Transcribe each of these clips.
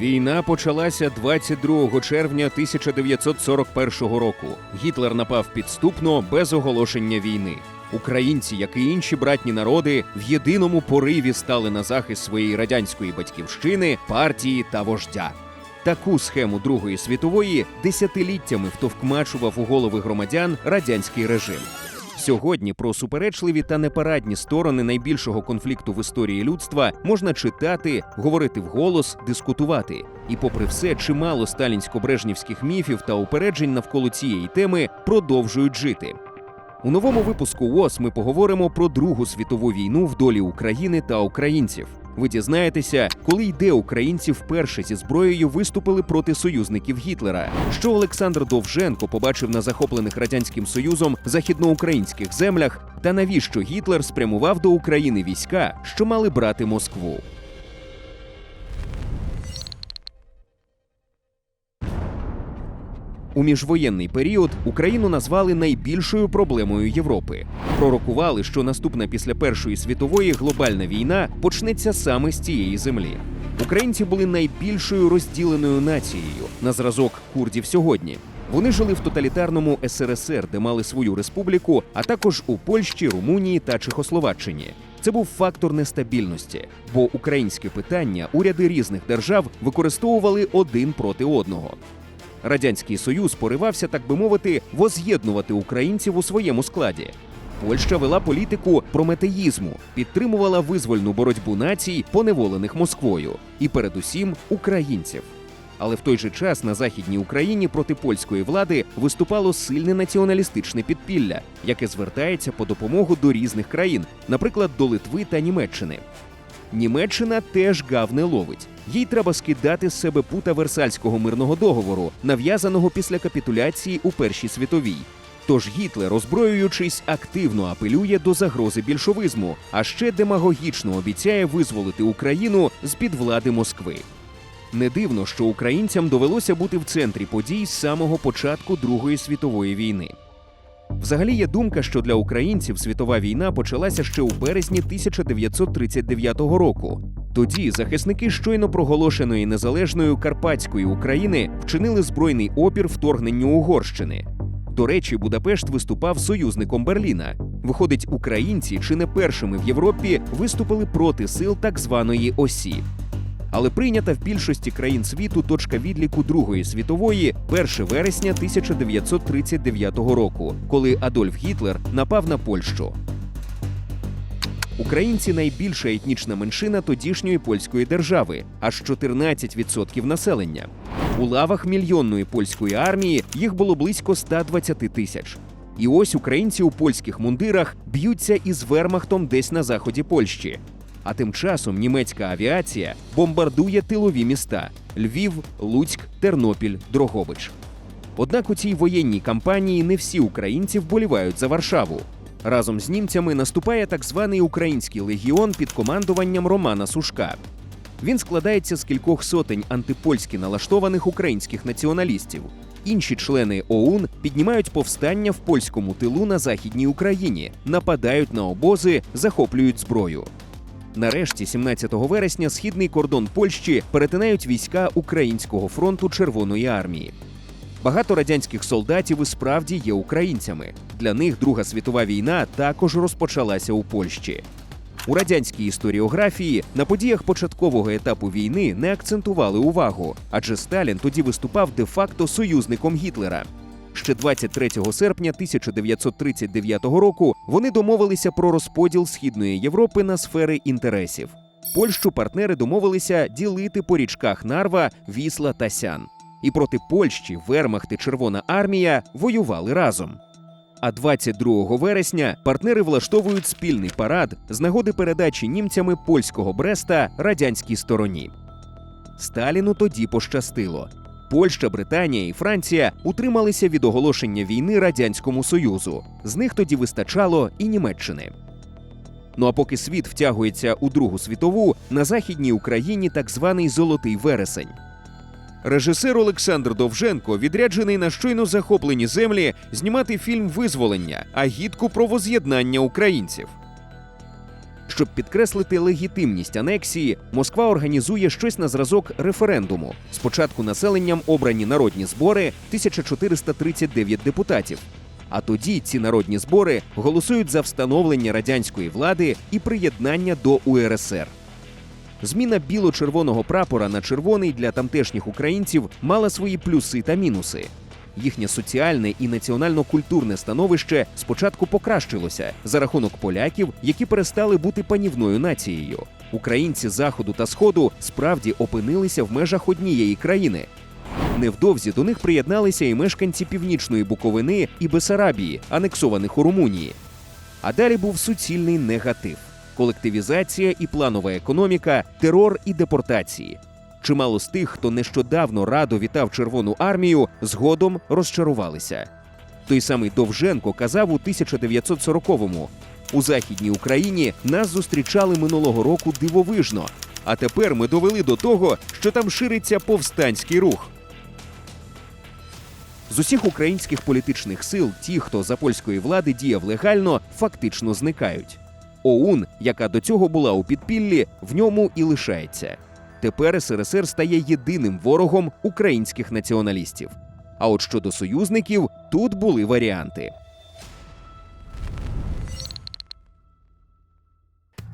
Війна почалася 22 червня 1941 року. Гітлер напав підступно без оголошення війни. Українці, як і інші братні народи, в єдиному пориві стали на захист своєї радянської батьківщини, партії та вождя. Таку схему Другої світової десятиліттями втовкмачував у голови громадян радянський режим. Сьогодні про суперечливі та непарадні сторони найбільшого конфлікту в історії людства можна читати, говорити вголос, дискутувати. І, попри все, чимало сталінсько-брежнівських міфів та упереджень навколо цієї теми продовжують жити. У новому випуску ООС ми поговоримо про Другу світову війну в долі України та українців. Ви дізнаєтеся, коли йде українці вперше зі зброєю виступили проти союзників Гітлера, що Олександр Довженко побачив на захоплених радянським союзом західноукраїнських землях, та навіщо Гітлер спрямував до України війська, що мали брати Москву. У міжвоєнний період Україну назвали найбільшою проблемою Європи. Пророкували, що наступна після Першої світової глобальна війна почнеться саме з цієї землі. Українці були найбільшою розділеною нацією на зразок курдів сьогодні. Вони жили в тоталітарному СРСР, де мали свою республіку, а також у Польщі, Румунії та Чехословаччині. Це був фактор нестабільності, бо українське питання уряди різних держав використовували один проти одного. Радянський Союз поривався, так би мовити, воз'єднувати українців у своєму складі. Польща вела політику прометеїзму, підтримувала визвольну боротьбу націй, поневолених Москвою, і передусім українців. Але в той же час на західній Україні проти польської влади виступало сильне націоналістичне підпілля, яке звертається по допомогу до різних країн, наприклад, до Литви та Німеччини. Німеччина теж гав не ловить. Їй треба скидати з себе пута Версальського мирного договору, нав'язаного після капітуляції у Першій світовій. Тож Гітлер, озброюючись, активно апелює до загрози більшовизму, а ще демагогічно обіцяє визволити Україну з під влади Москви. Не дивно, що українцям довелося бути в центрі подій з самого початку Другої світової війни. Взагалі є думка, що для українців світова війна почалася ще у березні 1939 року. Тоді захисники щойно проголошеної незалежною Карпатської України вчинили збройний опір вторгненню Угорщини. До речі, Будапешт виступав союзником Берліна. Виходить, українці чи не першими в Європі виступили проти сил так званої осі. Але прийнята в більшості країн світу точка відліку Другої світової 1 вересня 1939 року, коли Адольф Гітлер напав на Польщу. Українці найбільша етнічна меншина тодішньої польської держави, аж 14% населення. У лавах мільйонної польської армії їх було близько 120 тисяч. І ось українці у польських мундирах б'ються із вермахтом десь на заході Польщі. А тим часом німецька авіація бомбардує тилові міста Львів, Луцьк, Тернопіль, Дрогобич. Однак у цій воєнній кампанії не всі українці вболівають за Варшаву. Разом з німцями наступає так званий український легіон під командуванням Романа Сушка. Він складається з кількох сотень антипольськи налаштованих українських націоналістів. Інші члени ОУН піднімають повстання в польському тилу на західній Україні, нападають на обози, захоплюють зброю. Нарешті, 17 вересня, східний кордон Польщі перетинають війська Українського фронту Червоної армії. Багато радянських солдатів і справді є українцями. Для них Друга світова війна також розпочалася у Польщі. У радянській історіографії на подіях початкового етапу війни не акцентували увагу, адже Сталін тоді виступав де-факто союзником Гітлера. Ще 23 серпня 1939 року вони домовилися про розподіл східної Європи на сфери інтересів. Польщу партнери домовилися ділити по річках Нарва, Вісла та Сян. І проти Польщі Вермахт і Червона армія воювали разом. А 22 вересня партнери влаштовують спільний парад з нагоди передачі німцями польського Бреста радянській стороні. Сталіну тоді пощастило. Польща, Британія і Франція утрималися від оголошення війни Радянському Союзу. З них тоді вистачало і Німеччини. Ну а поки світ втягується у Другу світову, на західній Україні так званий Золотий вересень. Режисер Олександр Довженко відряджений на щойно захоплені землі знімати фільм Визволення, агітку про воз'єднання українців. Щоб підкреслити легітимність анексії, Москва організує щось на зразок референдуму. Спочатку населенням обрані народні збори 1439 депутатів. А тоді ці народні збори голосують за встановлення радянської влади і приєднання до УРСР. Зміна біло-червоного прапора на червоний для тамтешніх українців мала свої плюси та мінуси. Їхнє соціальне і національно-культурне становище спочатку покращилося за рахунок поляків, які перестали бути панівною нацією. Українці заходу та сходу справді опинилися в межах однієї країни. Невдовзі до них приєдналися і мешканці північної Буковини і Бесарабії, анексованих у Румунії. А далі був суцільний негатив: колективізація і планова економіка, терор і депортації. Чимало з тих, хто нещодавно радо вітав Червону армію, згодом розчарувалися. Той самий Довженко казав у 1940-му: у західній Україні нас зустрічали минулого року дивовижно. А тепер ми довели до того, що там шириться повстанський рух. З усіх українських політичних сил ті, хто за польської влади діяв легально, фактично зникають. ОУН, яка до цього була у підпіллі, в ньому і лишається. Тепер СРСР стає єдиним ворогом українських націоналістів. А от щодо союзників, тут були варіанти.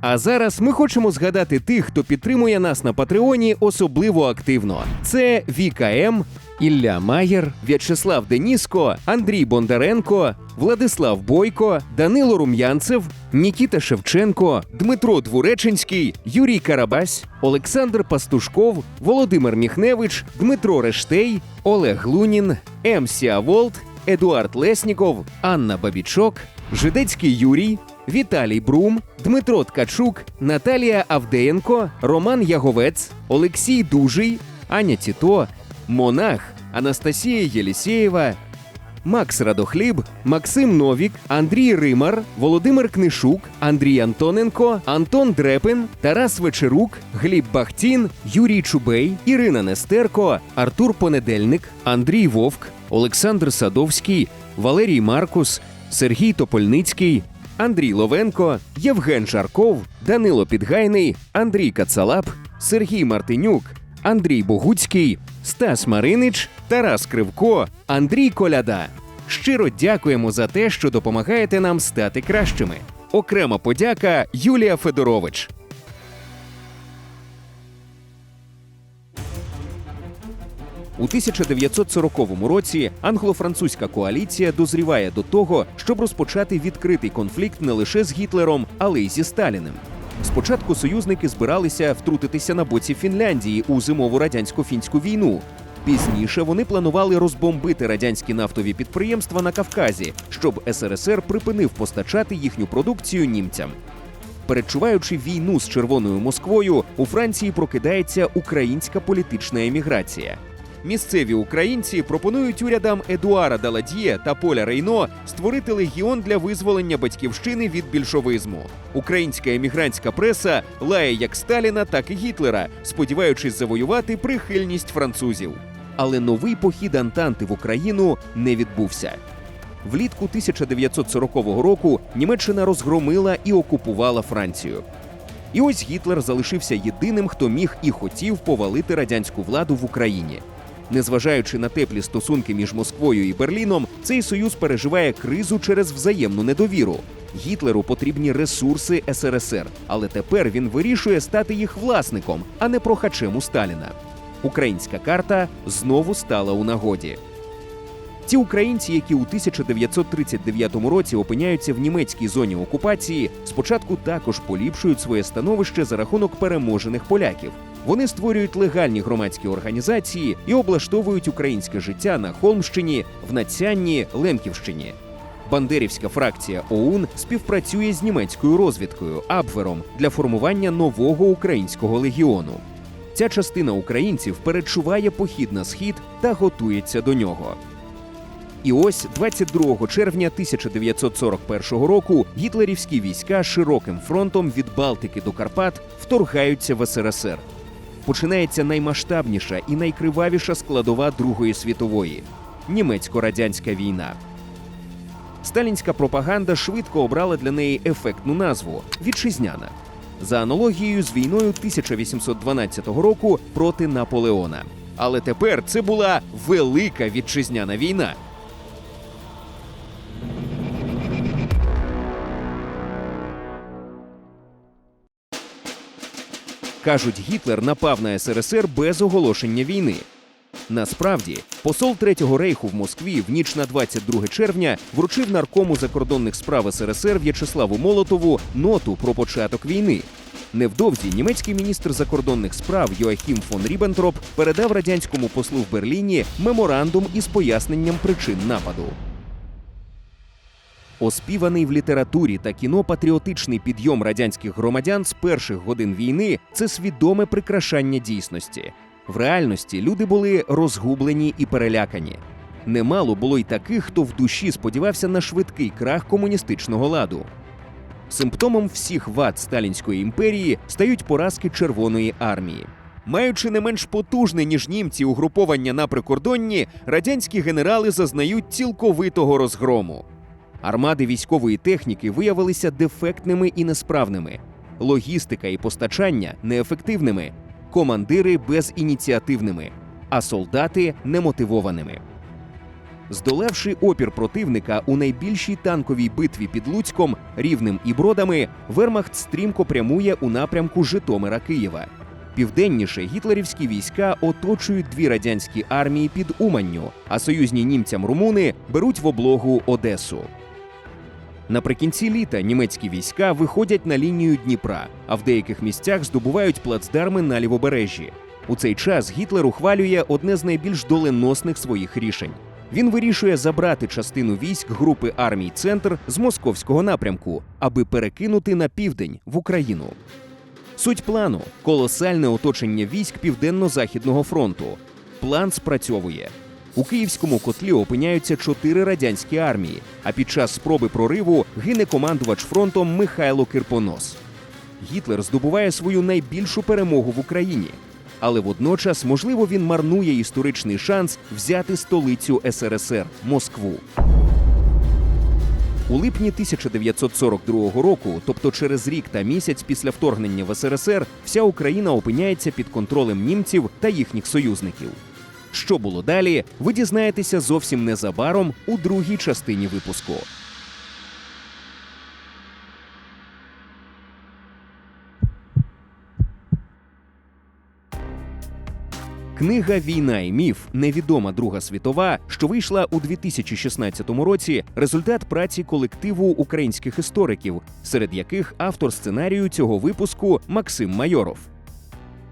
А зараз ми хочемо згадати тих, хто підтримує нас на Патреоні особливо активно. Це Віка М, Ілля Маєр, В'ячеслав Деніско, Андрій Бондаренко, Владислав Бойко, Данило Рум'янцев, Нікіта Шевченко, Дмитро Двуреченський, Юрій Карабась, Олександр Пастушков, Володимир Міхневич, Дмитро Рештей, Олег Лунін, М. Сіаволт, Едуард Лесніков, Анна Бабічок, Жидецький Юрій, Віталій Брум, Дмитро Ткачук, Наталія Авдеєнко, Роман Яговець, Олексій Дужий, Аня Тіто, Монах, Анастасія Єлісєєва, Макс Радохліб, Максим Новік, Андрій Римар, Володимир Книшук, Андрій Антоненко, Антон Дрепин, Тарас Вечерук, Гліб Бахтін, Юрій Чубей, Ірина Нестерко, Артур Понедельник, Андрій Вовк, Олександр Садовський, Валерій Маркус, Сергій Топольницький, Андрій Ловенко, Євген Жарков, Данило Підгайний, Андрій Кацалап, Сергій Мартинюк, Андрій Богуцький, Стас Маринич, Тарас Кривко, Андрій Коляда. Щиро дякуємо за те, що допомагаєте нам стати кращими. Окрема подяка Юлія Федорович. У 1940 році англо-французька коаліція дозріває до того, щоб розпочати відкритий конфлікт не лише з Гітлером, але й зі Сталіним. Спочатку союзники збиралися втрутитися на боці Фінляндії у зимову радянсько-фінську війну. Пізніше вони планували розбомбити радянські нафтові підприємства на Кавказі, щоб СРСР припинив постачати їхню продукцію німцям. Передчуваючи війну з Червоною Москвою, у Франції прокидається українська політична еміграція. Місцеві українці пропонують урядам Едуара Даладьє та Поля Рейно створити легіон для визволення батьківщини від більшовизму. Українська емігрантська преса лає як Сталіна, так і Гітлера, сподіваючись завоювати прихильність французів. Але новий похід Антанти в Україну не відбувся. Влітку 1940 року Німеччина розгромила і окупувала Францію. І ось Гітлер залишився єдиним, хто міг і хотів повалити радянську владу в Україні. Незважаючи на теплі стосунки між Москвою і Берліном, цей союз переживає кризу через взаємну недовіру. Гітлеру потрібні ресурси СРСР, але тепер він вирішує стати їх власником, а не прохачем у Сталіна. Українська карта знову стала у нагоді. Ті українці, які у 1939 році опиняються в німецькій зоні окупації, спочатку також поліпшують своє становище за рахунок переможених поляків. Вони створюють легальні громадські організації і облаштовують українське життя на Холмщині, в Нацянні, Лемківщині. Бандерівська фракція ОУН співпрацює з німецькою розвідкою Абвером для формування нового українського легіону. Ця частина українців передчуває похід на схід та готується до нього. І ось 22 червня 1941 року гітлерівські війська широким фронтом від Балтики до Карпат вторгаються в СРСР. Починається наймасштабніша і найкривавіша складова Другої світової німецько-радянська війна. Сталінська пропаганда швидко обрала для неї ефектну назву вітчизняна. за аналогією з війною 1812 року проти Наполеона. Але тепер це була велика вітчизняна війна. Кажуть, Гітлер напав на СРСР без оголошення війни. Насправді, посол Третього рейху в Москві в ніч на 22 червня вручив наркому закордонних справ СРСР В'ячеславу Молотову ноту про початок війни. Невдовзі німецький міністр закордонних справ Йоахім фон Ріббентроп передав радянському послу в Берліні меморандум із поясненням причин нападу. Оспіваний в літературі та кіно патріотичний підйом радянських громадян з перших годин війни це свідоме прикрашання дійсності. В реальності люди були розгублені і перелякані. Немало було й таких, хто в душі сподівався на швидкий крах комуністичного ладу. Симптомом всіх вад Сталінської імперії стають поразки Червоної армії. Маючи не менш потужне, ніж німці угруповання на прикордонні, радянські генерали зазнають цілковитого розгрому. Армади військової техніки виявилися дефектними і несправними, логістика і постачання неефективними, командири безініціативними, а солдати немотивованими. Здолавши опір противника у найбільшій танковій битві під Луцьком, Рівнем і Бродами, Вермахт стрімко прямує у напрямку Житомира Києва. Південніше гітлерівські війська оточують дві радянські армії під Уманню, а союзні німцям румуни беруть в облогу Одесу. Наприкінці літа німецькі війська виходять на лінію Дніпра, а в деяких місцях здобувають плацдарми на лівобережжі. У цей час Гітлер ухвалює одне з найбільш доленосних своїх рішень. Він вирішує забрати частину військ групи армій Центр з московського напрямку, аби перекинути на південь в Україну. Суть плану колосальне оточення військ Південно-Західного фронту. План спрацьовує. У київському котлі опиняються чотири радянські армії. А під час спроби прориву гине командувач фронтом Михайло Кирпонос. Гітлер здобуває свою найбільшу перемогу в Україні. Але водночас, можливо, він марнує історичний шанс взяти столицю СРСР Москву. У липні 1942 року, тобто через рік та місяць після вторгнення в СРСР, вся Україна опиняється під контролем німців та їхніх союзників. Що було далі, ви дізнаєтеся зовсім незабаром у другій частині випуску. Книга Війна і міф невідома Друга світова, що вийшла у 2016 році. Результат праці колективу українських істориків, серед яких автор сценарію цього випуску Максим Майоров.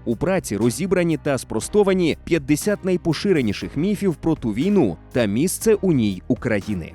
У праці розібрані та спростовані 50 найпоширеніших міфів про ту війну та місце у ній України.